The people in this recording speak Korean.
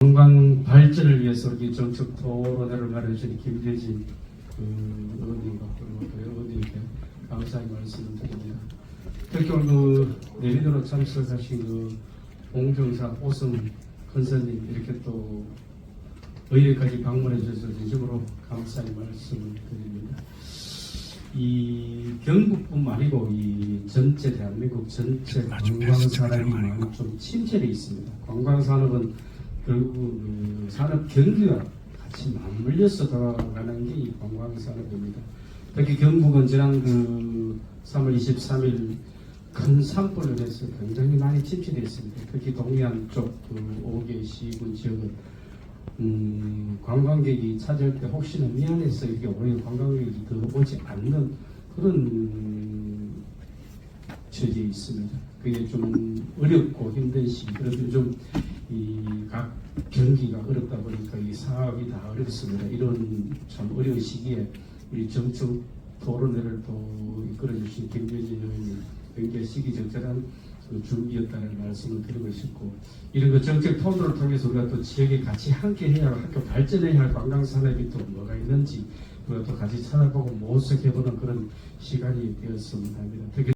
관광 발전을 위해서 이렇게 정책 토론회를 마련해주신 김대진 그 의원님과 그리고 또 의원님께 감사의 말씀을 드립니다. 특히 오늘 그 내비도로 참석하신 그 공정사 오승 컨설님 이렇게 또 의회까지 방문해 주셔서 진심으로 감사의 말씀을 드립니다. 이 경북뿐만 아니고 이 전체 대한민국 전체 관광 산업이 많이 좀 침체돼 있습니다. 관광 산업은 결국 그 산업 경기와 같이 맞물려서 돌아가는 게 이 관광 산업입니다. 특히 경북은 지난 그 3월 23일 큰 산불로 인해서 굉장히 많이 침체됐습니다. 특히 동해안 쪽그 5개 시군 지역은 음, 관광객이 찾을 때 혹시나 미안해서 이게 오히려 관광객이 더 오지 않는 그런 처지에 있습니다. 그게 좀 어렵고 힘든 시기. 요즘 이각 경기가 어렵다 보니까 이 사업이 다 어렵습니다. 이런 참 어려운 시기에 우리 정책 토론회를 또 이끌어 주신 김재진 의원님 굉장히 시기적절한 그 준비였다는 말씀을 드리고 싶고 이런 그 정책 토론을 통해서 우리가 또 지역에 같이 함께 해야 할 학교 발전해야 할 관광 산업이 또 뭐가 있는지 그것도 같이 찾아보고 모색해보는 그런 시간이 되었으면 합니다.